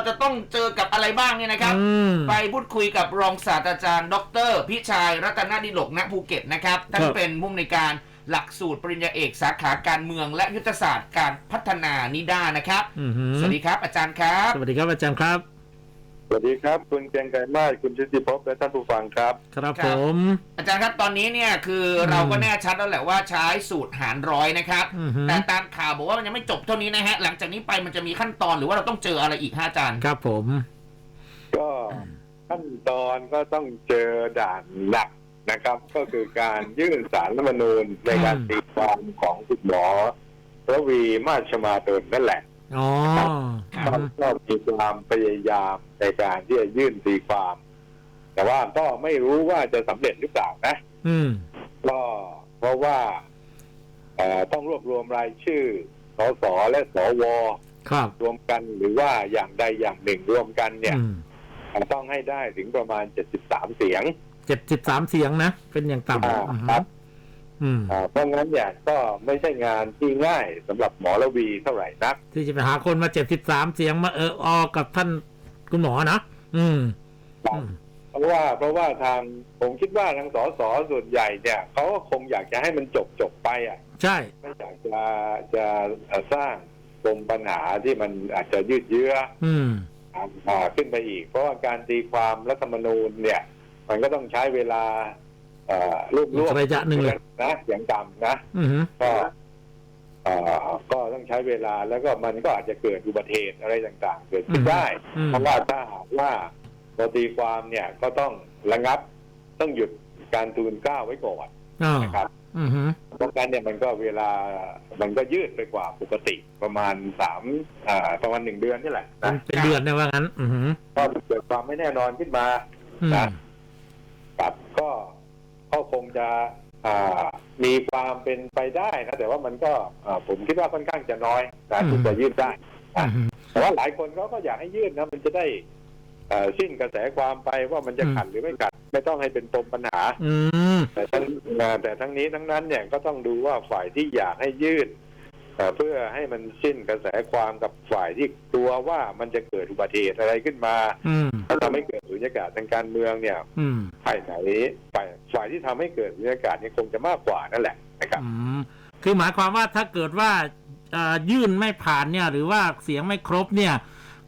เราจะต้องเจอกับอะไรบ้างเนี่ยนะครับ อืม ไปพูดคุยกับรองศาสตราจารย์ ดร พิชัยรัตนดิลกณภูเก็ตนะครับท่านครับ เป็นผู้อำนวยการหลักสูตรปริญญาเอกสาขาการเมือง และยุทธศาสตร์การพัฒนานิด้านะครับ อือหือสวัสดีครับอาจารย์ครับ สวัสดีครับอาจารย์ครับ สวัสดีครับ คุณเกรียงไกรมาศคุณชิติภพและท่านผู้ฟังครับ ครับครัผบม อาจารย์ครับตอนนี้เนี่ยคืออืมเราก็แน่ชัดแล้วแหละว่าใช้สูตรหารร้อยนะครับ อือหือแต่ตามข่าวบอกว่ามันยังไม่จบเท่านี้นะฮะ หลังจากนี้ไปมันจะมีขั้นตอนหรือว่าเราต้องเจออะไรอีกฮะอาจารย์ ครับผม ก็ขั้นตอนก็ต้องเจอด่านหนักนะครับ ก็คือการยื่นสารรัฐธรรมนูญในการตีความของคุณหมอระวีมาชมาดลนั่นแหละ อ๋อครับก็มีความพยายามในการที่จะยื่นตีความ แต่ว่าก็ไม่รู้ว่าจะสำเร็จหรือเปล่านะ อืม ก็เพราะว่าเอ่อต้องรวบรวมรายชื่อสสและสวครับรวมกันหรือว่าอย่างใดอย่างหนึ่งรวมกันเนี่ยอืมต้องให้ได้ถึงประมาณ73เสียงเจ็ดสิบสามเสียงนะ เป็นอย่างต่ำอ่าอือหือครับอืมอ่า เพราะงั้นเนี่ยก็ไม่ใช่งานที่ง่ายสำหรับหมอระวีเท่าไหร่นัก ที่จะไปหาคนมาเจ็ดสิบสามเสียงมาเออออกับท่านคุณหมอนะอืมอืมเพราะว่าเพราะว่าทางผมคิดว่าทางสสส่วนใหญ่เนี่ยเขาก็คงอยากจะให้มันจบจบไปอะ ใช่ไม่อยากจะจะเอ่อสร้างปมปัญหาที่มันอาจจะยืดเยื้อ อืมอ่าขึ้นไปอีก เพราะว่าการตีความรัฐธรรมนูญเนี่ย มันก็ต้องใช้เวลาเอ่อ รวบรวมอีกระยะหนึ่งเลยนะอย่างต่ำนะอือหือก็เอ่อก็ต้องใช้เวลาแล้วก็มันก็อาจจะเกิดอุบัติเหตุอะไรต่างๆ เกิดขึ้นได้อืมเพราะว่าถ้าหากว่าเราตีความเนี่ยก็ต้องระงับต้องหยุดการทูลเกล้าไว้ก่อนอ่านะครับอือหือเพราะงั้นเนี่ยมันก็เวลามันก็ยืดไปกว่าปกติประมาณสามอ่าประมาณหนึ่งเดือนนี่แหละเป็นนะเป็นเดือนเนี่ยว่างั้นอือหือก็เกิดความไม่แน่นอนขึ้นมาอืมนะครับก็ ก็คงจะอ่ามีความเป็นไปได้นะแต่ว่ามันก็อ่าผมคิดว่าค่อนข้างจะน้อยนะที่จะยืดได้อือหือแต่ว่าหลายคนเขาก็อยากให้ยืดนะมันจะได้เอ่อสิ้นกระแสความไปว่ามันจะอืมขัดหรือไม่ขัดไม่ต้องให้เป็นปมปัญหาอืมแต่ทั้งอ่าแต่ทั้งนี้ทั้งนั้นเนี่ยก็ต้องดูว่าฝ่ายที่อยากให้ยืด เอ่อเพื่อให้มันสิ้นกระแสความกับฝ่ายที่กลัวว่ามันจะเกิดอุบัติเหตุอะไรขึ้นมาอืมแล้วทำให้เกิดสุญญากาศทางการเมืองเนี่ยอืมฝ่ายไหนฝ่ายฝ่ายที่ทำให้เกิดบรรยากาศนี้คงจะมากกว่านั่นแหละนะครับอืมคือหมายความว่าถ้าเกิดว่าเอ่อยื่นไม่ผ่านเนี่ย หรือว่าเสียงไม่ครบเนี่ย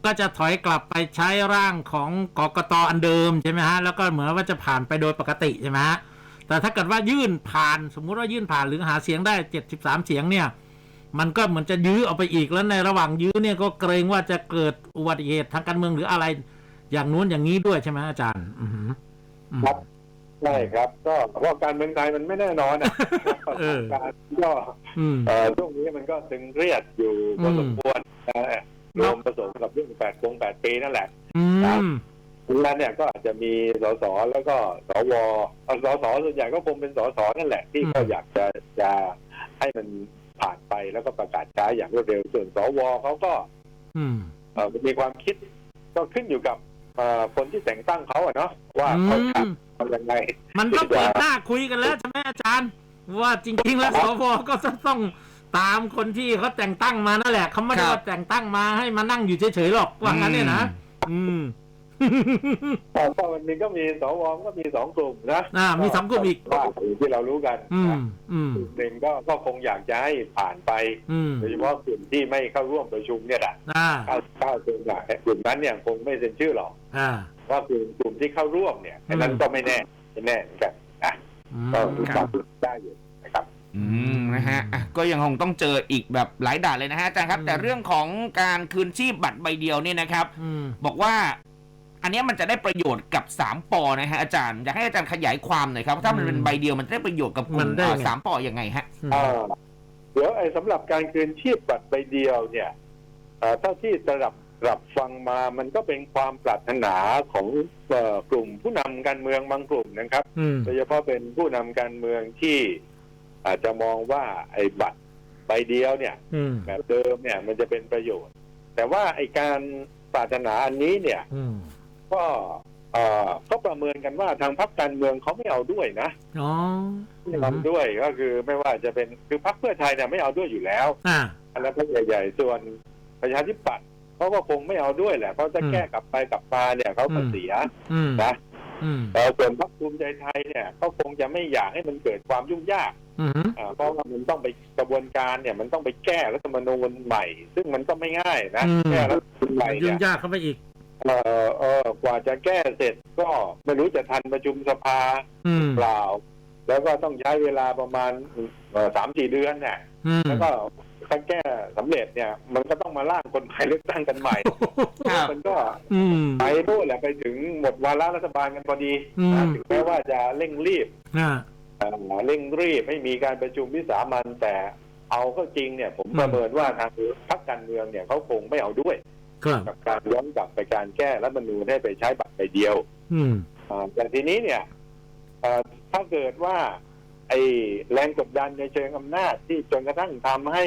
ก็จะถอยกลับไปใช้ร่างของกกตอันเดิมใช่ไหมฮะแล้วก็เหมือนว่าจะผ่านไปโดยปกติใช่ไหมฮะแต่ถ้าเกิดว่ายื่นผ่าน สมมุติว่ายื่นผ่านหรือหาเสียงได้เจ็ดสิบสามเสียงเนี่ย มันก็เหมือนจะยื้อเอาไปอีกแล้วในระหว่างยื้อเนี่ยก็เกรงว่าจะเกิดอุบัติเหตุทางการเมืองหรืออะไร อย่างนู้นอย่างนี้ด้วยใช่ไหมอาจารย์ อือหืออืมครับใช่ครับ ก็เพราะการเมืองไทยมันไม่แน่นอนอะเออการก็อืมเอ่อช่วงนี้มันก็ตึงเครียดอยู่พอสมควรนะฮะรวมผสมกับเรื่องแปดคงแปดปีนั่นแหละอืมดังนั้นเนี่ยก็อาจจะมีสสแล้วก็สวเอ่อสสส่วนใหญ่ก็คงเป็นสสนั่นแหละที่อืมก็อยากจะจะให้มัน ผ่านไปแล้วก็ประกาศใช้อย่างรวดเร็วส่วนสวเขาก็อืมเอ่อมีความคิดก็ขึ้นอยู่กับเอ่อคนที่แต่งตั้งเขาอะเนาะว่าเขาจะทำยังไงมันต้องเปิดหน้าคุยกันแล้วใช่ไหมอาจารย์ ว่าจริง ๆ แล้วสวก็ต้องตามคนที่เขาแต่งตั้งมานั่นแหละเขาไม่ได้ครับว่าแต่งตั้งมาให้มานั่งอยู่เฉยๆหรอกว่างั้นเนี่ยนะอืม แต่ก็มันมีก็มีสวก็มีสองกลุ่มนะอ่ามีสองกลุ่มอีกว่าที่เรารู้กันอืมนะอืมกลุ่มหนึ่งก็ก็คงอยากจะให้ผ่านไปอืมโดยเฉพาะกลุ่มที่ไม่เข้าร่วมประชุมเนี่ยแหละอ่าเข้าเข้าถึงหลายกลุ่มนั้นเนี่ยคงไม่เซ็นชื่อหรอกอ่าว่ากลุ่มกลุ่มที่เข้าร่วมเนี่ยอันนั้นอืมก็ไม่แน่ไม่แน่เหมือนกันนะอืมก็รู้จักได้อยู่นะครับอืมนะฮะอะก็ยังคงต้องเจออีกแบบหลายด่านเลยนะฮะอาจารย์ครับ แต่เรื่องของการคืนชีพบัตรใบเดียวเนี่ยนะครับอืมบอกว่า อันเนี้ยมันจะได้ประโยชน์กับ3ปอนะฮะอาจารย์อยากให้อาจารย์ขยายความหน่อยครับ ถ้ามันเป็นใบเดียวมันจะได้ประโยชน์กับกลุ่มเอ่อสามปอยังไงฮะ อ่าเดี๋ยวไอ้สำหรับการคืนชีพบัตรใบเดียวเนี่ยเอ่อเท่าที่ระดับรับฟังมามันก็เป็นความปรารถนาของเอ่อกลุ่มผู้นำการเมืองบางกลุ่มนะครับ อืม โดยเฉพาะเป็นผู้นำการเมืองที่อาจจะมองว่าไอ้บัตรใบเดียวเนี่ย อืม แบบเดิมเนี่ยมันจะเป็นประโยชน์ แต่ว่าไอ้การปรารถนาอันนี้เนี่ย อืม ก็เอ่อก็ประเมินกันว่าทางพรรคการเมืองเขาไม่เอาด้วยนะอ๋อไม่เอาด้วยก็คือไม่ว่าจะเป็นคือพรรคเพื่อไทยเนี่ยไม่เอาด้วยอยู่แล้วอ่าอันนั้นพรรคใหญ่ๆส่วนประชาธิปัตย์เขาก็คงไม่เอาด้วยแหละเพราะจะอืมแก้กลับไปกลับมาเนี่ยเขาก็อืมเสียอืมนะอืมแต่ส่วนพรรคภูมิใจไทยเนี่ยเขาคงจะไม่อยากให้มันเกิดความยุ่งยากอืมอ่าเพราะว่ามันต้องไปกระบวนการเนี่ย มันต้องไปแก้รัฐธรรมนูญใหม่ ซึ่งมันก็ไม่ง่ายนะอืมแก้รัฐธรรมนูญใหม่ยุ่เนี่งยยากเข้าไปอีกเออ เออกว่าจะแก้เสร็จก็ไม่รู้จะทันประชุมสภาอืมเปล่า แล้วก็ต้องใช้เวลาประมาณสามสี่เดือนเนี่ยอืมแล้วก็ถ้าแก้สำเร็จเนี่ย มันก็ต้องมาร่างกฎหมายเลือกตั้งกันใหม่ครับมันก็อืมไปนู่นแหละไปถึงหมดวาระรัฐบาลกันพอดีอืมนะถึงแม้ว่าจะเร่งรีบอ่าเอ่อเร่งรีบให้มีการประชุมวิสามันแต่เอาเข้าจริงเนี่ย ผมประเมินว่าทางพรรคการเมืองเนี่ยเขาคงไม่เอาด้วย ครับกับการย้อนกลับไปการแก้รัฐธรรมนูญให้ไปใช้บัตรใบเดียว อืมอ่าแต่ทีนี้เนี่ยเอ่อถ้าเกิดว่า ไอ้แรงกดดันในเชิงอำนาจที่จนกระทั่งทำให้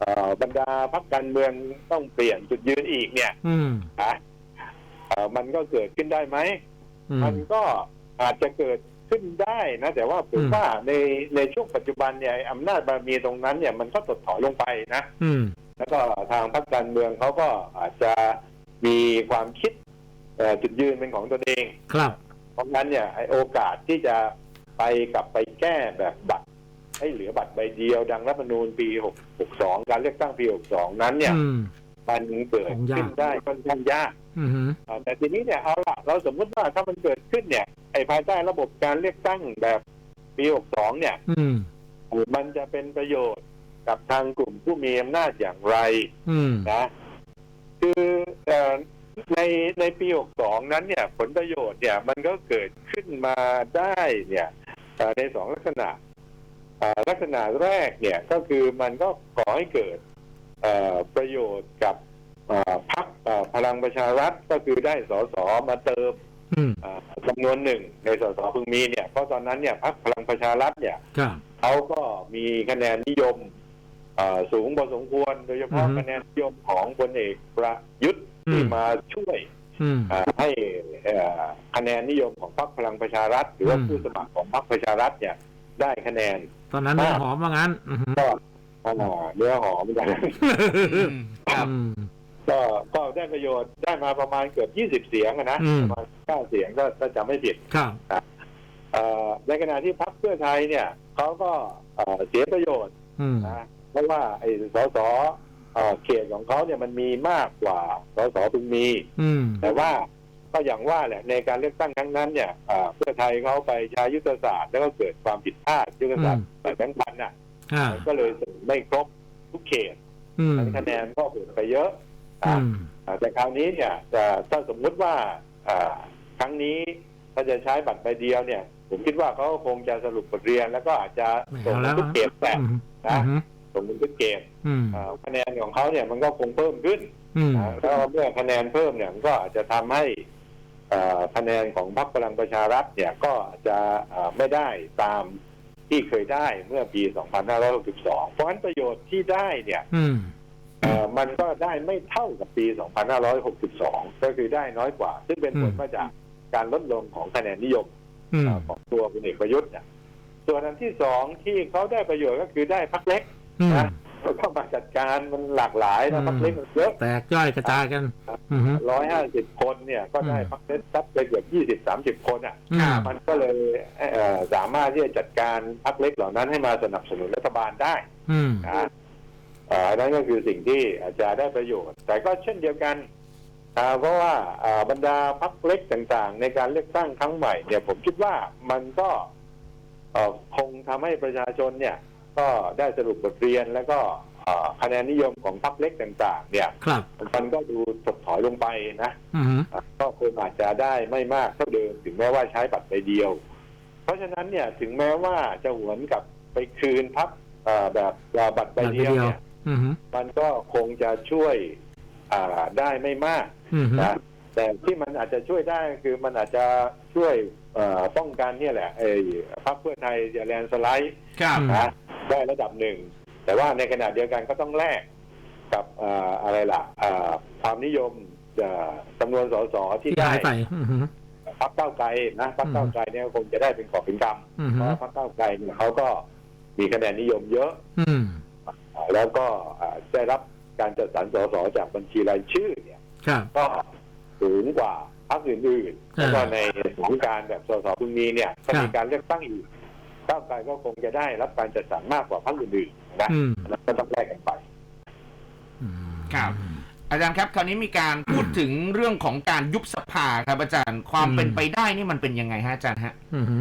เอ่อบรรดาพรรคการเมืองต้องเปลี่ยนจุดยืนอีกเนี่ยอืมนะเอ่อมันก็เกิดขึ้นได้ไหม อืมมันก็อาจจะเกิด ขึ้นได้นะ แต่ว่าผมอืมว่าในในช่วงปัจจุบันเนี่ยไอ้อำนาจบารมีตรงนั้นเนี่ยมันก็ถดถอยลงไปนะอืมแล้วก็ทางพรรคการเมืองเขาก็อาจจะมีความคิดเอ่อจุดยืนเป็นของตัวเอง ครับ เพราะงั้นเนี่ยไอ้โอกาสที่จะไปกลับไปแก้แบบบัตร ให้เหลือบัตรใบเดียว ดังรัฐธรรมนูญปี 62 การเลือกตั้งปี 62 นั้นเนี่ยอืมมันเกิดคงยากขึ้นได้ค่อนข้างยาก อืมอ่าแต่ทีนี้เนี่ยเอาละเราสมมุติว่าถ้ามันเกิดขึ้นเนี่ยไอ้ภายใต้ระบบการเลือกตั้งแบบปี62เนี่ย อืมมันจะเป็นประโยชน์กับทางกลุ่มผู้มีอำนาจอย่างไรอืมนะ คือเอ่อในในปี 62 นั้นเนี่ย ผลประโยชน์เนี่ยมันก็เกิดขึ้นมาได้เนี่ยเอ่อในสองลักษณะเอ่อลักษณะแรกเนี่ยก็คือมันก็ก่อให้เกิดเอ่อประโยชน์กับเอ่อ พรรคเอ่อพลังประชารัฐก็คือได้สสมาเติมอืมเอ่อจำนวนหนึ่งในสสพึงมีเนี่ยเพราะตอนนั้นเนี่ยพรรคพลังประชารัฐเนี่ยครับเขาก็มีคะแนนนิยมเอ่อสูงพอสมควร โดยเฉพาะอือฮึคะแนนนิยมของพลเอกประยุทธ์ที่อืมมาช่วยอืมเอ่อให้เอ่อคะแนนนิยมของพรรคพลังประชารัฐ หรือว่าอืมผู้สมัครของพรรคประชารัฐเนี่ย ได้คะแนน ตอนนั้นน้ำหอมว่างั้นอืมก็อ่าเนื้อหอมอย่างอืมครับอืม ก็ก็ได้ประโยชน์ได้มาประมาณเกือบ20เสียงอะนะอืม ประมาณ9เสียงก็ถ้าจำไม่ผิดครับ เอ่อในขณะที่พรรคเพื่อไทยเนี่ยเขาก็เอ่อเสียประโยชน์อืม นะเพราะว่าไอ้สสเอ่อเขตของเขาเนี่ยมันมีมากกว่าสสพึงมี อืม แต่ว่าก็อย่างว่าแหละในการเลือกตั้งครั้งนั้นเนี่ยเอ่อเพื่อไทยเขาไปใช้ยุทธศาสตร์แล้วก็เกิดความผิดพลาดยุทธศาสตร์แบบแบงค์พันน่ะอ่า มันก็เลยส่งไม่ครบทุกเขตอืม คะแนนก็เปลี่ยนไปเยอะอือะมอ่า แต่คราวนี้เนี่ยจะถ้าสมมุติว่าอ่าครั้งนี้ถ้าจะใช้บัตรใบเดียวเนี่ย ผมคิดว่าเขาคงจะสรุปบทเรียนแล้วก็อาจจะไม่ส่งเอาแล้วทุกเขตแต่อืมนะอืมส่งทุกเขตอืมอ่าคะแนนของเขาเนี่ยมันก็คงเพิ่มขึ้นอืมนะแล้วเมื่อคะแนนเพิ่มเนี่ยมันก็อาจจะทำให้อ่าคะแนนของพรรคพลังประชารัฐเนี่ยก็อาจจะอ่าไม่ได้ตามที่เคยได้เมื่อปี 2562 เพราะฉะนั้นประโยชน์ที่ได้เนี่ยอื มเอ่อมันก็ได้ไม่เท่ากับปี 2562 ก็คือได้น้อยกว่า ซึ่งเป็นผลอืมมาจากการลดลงของคะแนนนิยมอืมอ่าของตัวพลเอกประยุทธ์เนี่ยส่วนอันที่สองที่เขาได้ประโยชน์ก็คือได้พักเล็กอืมนะเข้ามาจัดการมันหลากหลายอืนะมพักเล็กมันเยอะแตกย่อยกระจายกันอืมร้อยห้าสิบคนเนี่ย ก็ได้อืมพักเล็กสักไปเกือบยี่สิบสามสิบคนอะอืมมันก็เลยเอ่อสามารถที่จะจัดการพักเล็กเหล่านั้นให้มาสนับสนุนรัฐบาลได้อืมนะเอ่ออั นนั้นก็คือสิ่งที่อาจจะได้ประโยชน์ แต่ก็เช่นเดียวกันอ่าเพราะว่าอ่าบรรดาพักเล็กต่างๆ ในการเลือกตั้งครั้งใหม่เนี่ยผมคิดว่ามันก็เอ่อคงทำให้ประชาชนเนี่ยก็ได้สรุปบทเรียนแล้วก็เอ่อคะแนนนิยมของพรรคเล็กต่าง ๆ เนี่ยครับมันก็ดูถดถอยลงไปนะอืมอะก็คงอาจจะได้ไม่มากเท่าเดิมถึงแม้ว่าใช้บัตรใบเดียว เพราะฉะนั้นเนี่ยถึงแม้ว่าจะหวนกลับไปคืนพักเอ่อแบบบัตรใบเดียวเนี่ยอื มมันก็คงจะช่วยอ่าได้ไม่มากอืมนะแต่ที่มันอาจจะช่วยได้คือมันอาจจะช่วยเอ่อป้องกันเนี่ยแหละไอ้พรรคเพื่อไทยจะแลนด์สไลด์ครับนะได้ระดับหนึ่ง แต่ว่าในขณะเดียวกันก็ต้องแลกกับอ่าอะไรล่ะอ่าความนิยมอ่าจำนวนสสที่ที่ได้หายไปอืมพรรคก้าวไกลนะพรรคก้าวไกลเนี่ยคงจะได้เป็นกอบเป็นกำอืมเพราะว่าพรรคก้าวไกลเนี่ยเขาก็มีคะแนนนิยมเยอะอืม แล้วก็อ่าได้รับการจัดสรรสสจากบัญชีรายชื่อเนี่ยครับก็สูงกว่าพรรคอื่นๆอ่าแล้วก็ในสถานการณ์แบบสสพึงมีเนี่ยถ้าครับมีการเลือกตั้งอีกก้าวไกลก็คงจะได้รับการจัดสรรมากกว่าพรรคอื่นๆนะอืมแล้วก็ต้องแลกกันไปอืมครับอาจารย์ครับ คราวนี้มีการพูดถึงเรื่องของการยุบสภาครับ อาจารย์ความเป็นไปได้นี่มันเป็นยังไงฮะอาจารย์ฮะอืมฮึ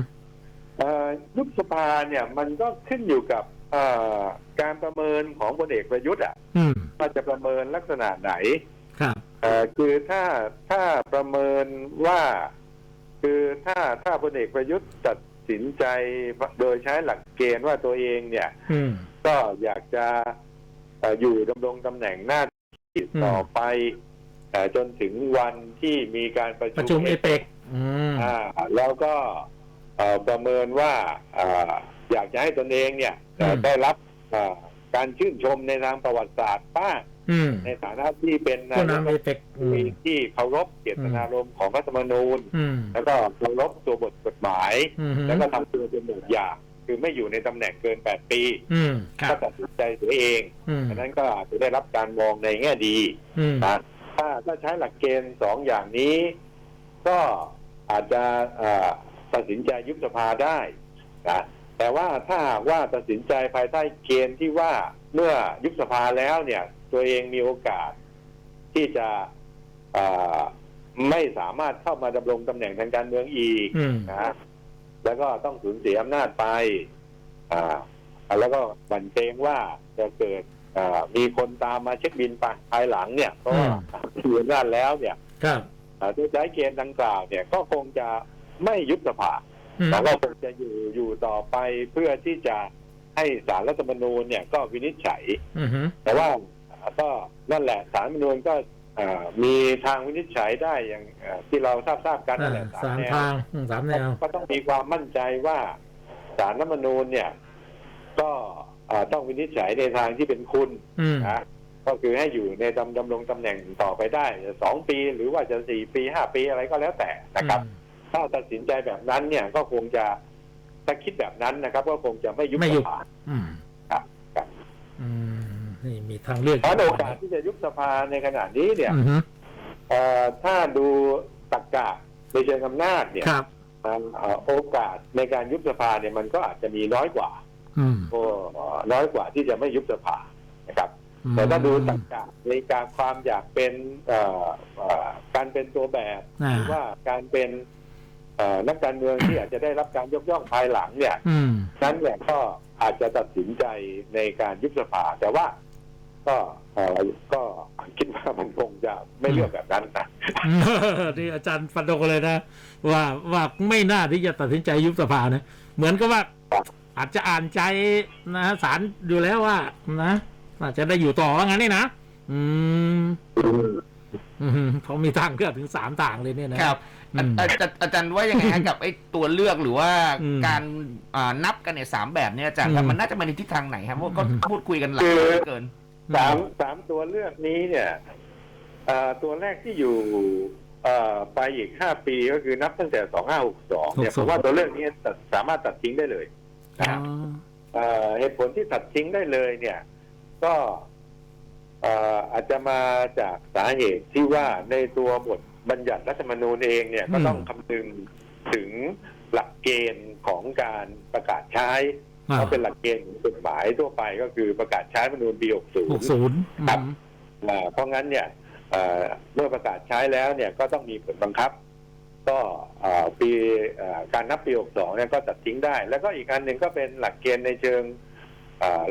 เอ่อยุบสภาเนี่ยมันก็ขึ้นอยู่กับเอ่อ การประเมินของพลเอกประยุทธ์อะอืมว่าจะประเมินลักษณะไหนครับเอ่อคือถ้าถ้าประเมินว่า คือถ้าถ้าพลเอกประยุทธ์ตัดสินใจโดยใช้หลักเกณฑ์ว่าตัวเองเนี่ยอืมก็อยากจะเอ่ออยู่ดำรงตำแหน่งหน้าที่อืมต่อไปเอ่อจนถึงวันที่มีการประประชุชุมมเอเปกอืมอ่าแล้วก็เอ่อประเมินว่า อ่าอยากจะให้ตนเองเนี่ยเอ่ออืมได้รับอ่าการชื่นชมในทางประวัติศาสตร์บ้างอืมในฐานะที่เป็นนาผู้ยกนำเอเปกอืมที่เคารพเจตนารมณ์ของรัฐธรรมนูญอืมแล้วก็เคารพตัวบทกฎหมายอืมฮึแล้วก็ทำตัวเป็นแบบอย่างคือไม่อยู่ในตำแหน่งเกิน8ปีอืมครัก็บตัดสินใจตัวเองอืมอันนั้นก็อาจจะได้รับการมองในแง่ดีอืมนะถ้าถ้าใช้หลักเกณฑ์สองอย่างนี้ ก็อาจจะเอ่อตัดสินใจยุบสภาได้นะ แต่ว่าถ้าหากว่าตัดสินใจภายใต้เกณฑ์ที่ว่าเมื่อยุบสภาแล้วเนี่ย ตัวเองมีโอกาสที่จะเอ่อไม่สามารถเข้ามาดำรงตำแหน่งทางการเมืองอีกอืมนะแล้วก็ต้องสูญเสียอำนาจไป อ่า แล้วก็หวั่นเกรงว่าจะเกิดอ่ามีคนตามมาเช็คบินไปภายหลังเนี่ยเพราะว่าถืออำนาจแล้วเนี่ยครับอ่าด้วยใช้เกณฑ์ดังกล่าวเนี่ยก็คงจะไม่ยุบสภา อืมแล้วก็คงจะอยู่อยู่ต่อไปเพื่อที่จะให้สารรัฐธรรมนูญเนี่ยก็วินิจฉัยอืมฮึแต่ว่าก็นั่นแหละสารรัฐธรรมนูญก็อ่ามีทางวินิจฉัยได้อย่างอ่าที่เราทราบทราบๆกันนั่นแหอ่าละสามแนวทางอืมสามแนวก็ต้องมีความมั่นใจว่าสารรัฐธรรมนูญเนี่ย ก็อ่าต้องวินิจฉัยในทางที่เป็นคุณอืมนะก็คือให้อยู่ในดำดำรงตำแหน่งต่อไปได้สองปี หรือว่าจะสี่ปีห้าปีอะไรก็แล้วแต่นะครับ ถ้าตัดสินใจแบบนั้นเนี่ยก็คงจะถ้าคิดแบบนั้นนะครับ ก็คงจะไม่ยุบไม่สยุบ ภา อืมครับครับ อืมนี่มีทางเลือกเพราะโอกาสที่จะยุบสภาในขณะนี้เนี่ยอืมฮึเอ่อถ้าดูตรกกะในเชิงอำนาจเนี่ยครับ มันเอ่อโอกาสในการยุบสภาเนี่ยมันก็อาจจะมีน้อยกว่าอืมก็น้อยกว่าที่จะไม่ยุบสภานะครับ แต่ถ้าดูตรรกะในการความอยากเป็นเอ่อเอ่อการเป็นตัวแบบ อ่า หรือว่าการเป็นเอ่อ นักการเมืองที่อาจจะได้รับการยกย่องภายหลังเนี่ยอืมนั้นเนี่ยก็อาจจะตัดสินใจในการยุบสภาแต่ว่าก็เอ่อก็คิดว่ามันคงจะไม่เลือกแบบนั้นนะนี่อาจารย์ฟันโดเลยนะ ว่าว่าไม่น่าที่จะตัดสินใจยุบสภานะเหมือนกับว่า อาจจะอ่านใจนะสารอยู่แล้วว่า นะอาจจะได้อยู่ต่อว่างั้นนี่นะอืมอืม เขามีทางเลือกถึงสามทางเลยเนี่ยนะครับอืมอาจารย์อาจารย์ว่ายังไงฮะกับไอ้ตัวเลือกหรือว่าอืมการอ่านับกันเนี่ยสามแบบเนี่ยอาจารย์ครับอืมมันน่าจะมาในทิศทางไหนครับเพราะก็อืมพูดคุยกันหลายคือเรื่องเหลือเกินสามสามตัวเลือกนี้เนี่ยเอ่อตัวแรกที่อยู่เอ่อไปอีกห้าปีก็คือนับตั้งแต่สองห้าหกสองเนี่ย62ผมว่าตัวเลือกนี้ตัดสามารถตัดทิ้งได้เลยอ๋อเอ่อเหตุผลที่ตัดทิ้งได้เลยเนี่ย ก็เอ่ออาจจะมาจากสาเหตุที่ว่าในตัวบทบัญญัติรัฐธรรมนูญเองเนี่ยก็ต้องคำนึงถึงหลักเกณฑ์ของการประกาศใช้อ่าเพราะเป็นหลักเกณฑ์ของกฎหมายทั่วไปก็คือประกาศใช้รัฐธรรมนูญปีหก60ศูนย์ครับอ่าเพราะงั้นเนี่ยเอ่อเมื่อประกาศใช้แล้วเนี่ยก็ต้องมีผลบังคับ ก็เอ่อปีเอ่อการนับปี 62 เนี่ยก็ตัดทิ้งได้ แล้วก็อีกอันหนึ่งก็เป็นหลักเกณฑ์ในเชิงเอ่อ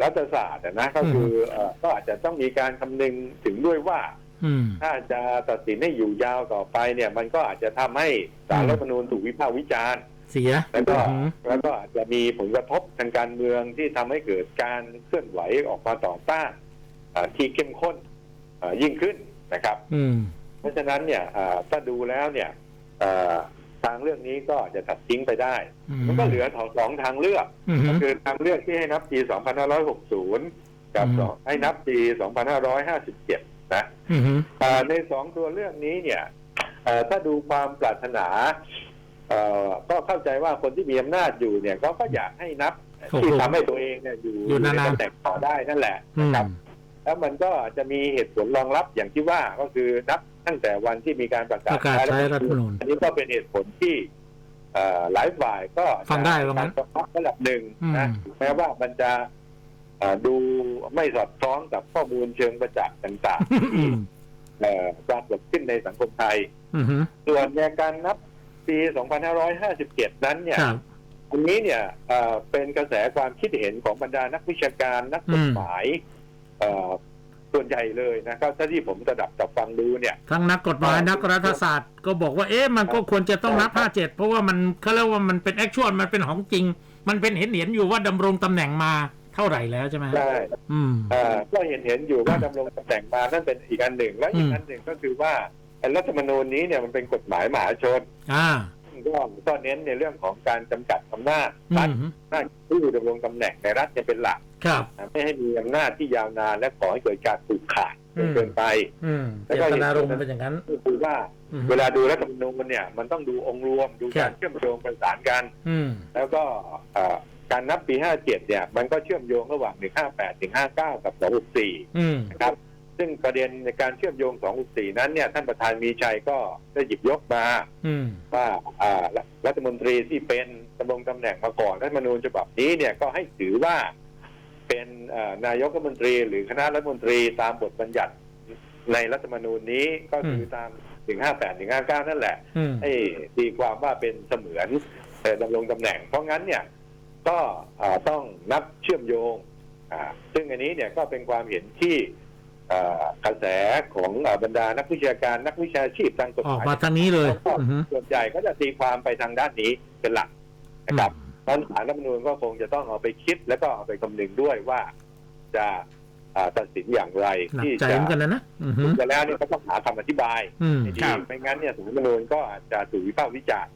รัฐศาสตร์อะนะก็คือเอ่อก็อาจจะต้องมีการคำนึงถึงด้วยว่าอืมถ้าจะตัดสินให้อยู่ยาวต่อไปเนี่ย มันก็อาจจะทำให้สารอืมรัฐธรรมนูญถูกวิพากษ์วิจารณ์เสียแล้วก็อืมแล้วก็อาจจะมีผลกระทบทางการเมืองที่ทำให้เกิดการเคลื่อนไหวออกมาต่อต้านอ่าที่เข้มข้นอ่ายิ่งขึ้นนะครับอืมเพราะฉะนั้นเนี่ยอ่าถ้าดูแล้วเนี่ยอ่า ทางเลือกนี้ก็จะตัดทิ้งไปได้ มันก็เหลือสองทางเลือกอืมก็คือทางเลือกที่ให้นับปี 2560 กับอืมสองให้นับปี 2557 นะอืมอ่าในสองตัวเลือกนี้เนี่ยเอ่อถ้าดูความปรารถนาเอ่อก็เข้าใจว่าคนที่มีอำนาจอยู่เนี่ยก็ก็อยากให้นับที่ทำให้ตัวเองเนี่ยอยู่อยู่นานๆในตำแหน่งต่อได้นั่นแหละอืนะมครับ แล้วมันก็จะมีเหตุผลรองรับอย่างที่ว่าก็คือนับตั้งแต่วันที่มีการประกาศประกาศใช้รัฐธรรมนูญอันนี้ก็เป็นเหตุผลที่เอ่อหลายฝ่ายก็ฟังได้ว่างั้นการรับระดับหนึ่งนะอืมแม้ว่ามันจะเอ่อดูไม่สอดคล้องกับข้อมูลเชิงประจักษ์ต่างๆอืที่มเอ่อปรากฏขึ้นในสังคมไทยอืมส่วนในการนับปี 2557 นั้นเนี่ยครับอันนี้เนี่ยเอ่อเป็นกระแสความคิดเห็นของบรรดานักวิชาการนักกฎหมายเอ่อ ส่วนใหญ่เลยนะครับถ้าที่ผมระดับจับฟังดูเนี่ยทั้งนักกฎหมายนักรัฐศาสตร์ก็บอกว่าเอ๊ะมันก็ควรจะต้องนับห้าเจ็ดเพราะว่ามันเขาเรียกว่ามันเป็นแอคชวลมันเป็นของจริง มันเป็นเห็นเห็นอยู่ว่าดำรงตำแหน่งมาเท่าไหร่แล้วใช่ไหมใช่อืมเอ่อก็เห็นเห็นอยู่ว่าดำรงตำแหน่งมานั่นเป็นอีกอันหนึ่งและอีกอืมอันหนึ่งก็คือว่าไอ้รัฐธรรมนูญนี้เนี่ยมันเป็นกฎหมายมหาชน อ่า ก็ก็เน้นในเรื่องของการจำกัดอำนาจอืรัฐมหน้าผู้ดำรงตำแหน่งในรัฐเนี่ยเป็นหลักครับ นะไม่ให้มีอำนาจที่ยาวนานและก่อให้เกิดการผูกขาดจนเกินไปอืมแล้วเจก็ตเห็นนารมณ์เป็นอย่างนั้นก็คือว่า อืม เวลาดูรัฐธรรมนูญเนี่ยมันต้องดูองค์รวมดูครัการบเชื่อมโยงประสานกัน อืม แล้วก็เอ่อการนับปี 57 เนี่ย มันก็เชื่อมโยงระหว่าง 158 ถึง 59 กับ 264 อืม นะครับ ซึ่งประเด็นในการเชื่อมโยง264นั้นเนี่ยท่านประธานมีชัยก็ได้หยิบยกมาอืมว่าอ่ารัฐรัฐมนตรีที่เป็นดำรงตำแหน่งมาก่อนรัฐธรรมนูญฉบับนี้เนี่ยก็ให้ถือว่าเป็นเอ่อนายกรัฐมนตรีหรือคณะรัฐมนตรีตามบทบัญญัติในรัฐธรรมนูญนี้ก็คือตาม158 159นั่นแหละอืมให้ตีความว่าเป็นเสมือนเอ่อดำรงตำแหน่ง เพราะงั้นเนี่ยก็อ่าต้องนับเชื่อมโยงอ่าซึ่งอันนี้เนี่ยก็เป็นความเห็นที่อ่า กระแสของอ่าบรรดานักวิชาการนักวิชาชีพทางกฎอหอกมายมาทางนี้เลยก็อืมส่วนใหญ่ก็จะตีความไปทางด้านนี้เป็นหลักนะครับตอนสารรัฐธรรมนูญก็คงจะต้องเอาไปคิดแล้วก็เอาไปคำนึงด้วยว่าจะอ่าตัดสินอย่างไรหนักที่ใจจะเหมือนกันนะนะอืมจะแล้วเนี่ยก็ต้องหาคำอธิบายอืมให้ดีครับไม่งั้นเนี่ยสารรัฐธรรมนูญก็อาจจะถูกวิพากษ์วิจารณ์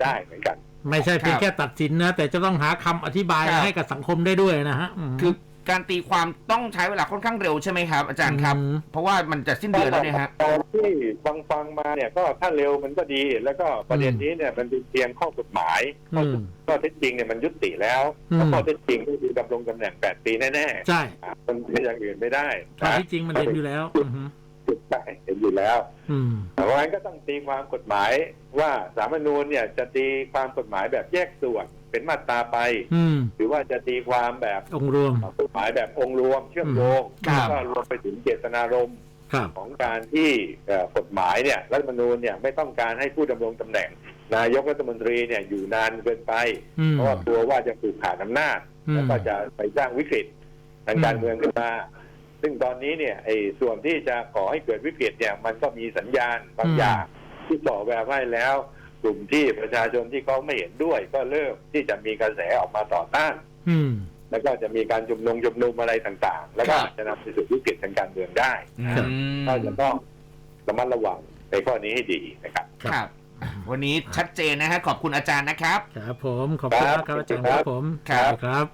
ได้เหมือนกัน ไม่ใช่เพียงแค่ตัดสินนะแต่จะต้องหาคำอธิบายครับให้กับสังคมได้ด้วยนะฮะมคือ การตีความต้องใช้เวลาค่อนข้างเร็วใช่ไหมครับ อาจารย์ครับ อืม เพราะว่ามันจะสิ้นเดือนแล้วเนี่ยฮะ ตอนที่ฟังฟังมาเนี่ยก็ถ้าเร็วมันก็ดี แล้วก็ประเด็นนี้เนี่ยมันเป็นเพียงข้อกฎหมายอืม ข้อเท็จจริงเนี่ยมันยุติแล้วอืมเพราะข้อเท็จจริงก็คือดำรงตำแหน่ง 8 ปีแน่ใช่ๆอะมันเป็นอย่างอื่นไม่ได้ข้อนะที่จริงมันเห็นอยู่แล้ว อืมใช่เห็นอยู่แล้ว อืมเพราะงั้นก็ต้องตีความกฎหมายว่าสาลรฐธรรมนูญเนี่ยจะตีความกฎหมายแบบแยกส่วน เป็นมาตราไป อืม หรือว่าจะตีความแบบองค์รวม กฎหมายแบบองค์รวมเชื่อมโยงครับแล้วก็รวมไปถึงเจตนารมณ์ครับ ของการที่เอ่อกฎหมายเนี่ยรัฐธรรมนูญเนี่ยไม่ต้องการให้ผู้ดำรงตำแหน่ง นายกรัฐมนตรีเนี่ยอยู่นานเกินไป อืม เพราะว่ากลัวว่าจะผูกขาดอำนาจอืมแล้วก็จะไปสร้างวิกฤตทางการอืม เมืองขึ้นมา ซึ่งตอนนี้เนี่ยไอ้ส่วนที่จะก่อให้เกิดวิกฤตเนี่ยมันก็มีสัญญาณบางอย่างที่ส่อแววให้แล้ว กลุ่มที่ประชาชนที่เขาไม่เห็นด้วย ก็เริ่มที่จะมีกระแสออกมาต่อต้าน อืม แล้วก็จะมีการชุมนุมชุมนุมอะไรต่างๆ แล้วก็ครับอาจจะนำไปสู่วิกฤตทางการเมืองได้ครับอืมก็จะต้องระมัดระวังในข้อนี้ให้ดีนะครับ ครับ วันนี้ชัดเจนนะฮะขอบคุณอาจารย์นะครับ ครับผมขอบคุณมากครับอาจารย์ครับผมครับ ครับ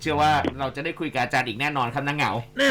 เชื่อว่าเราจะได้คุยกับอาจารย์อีกแน่นอนครับนังเหงา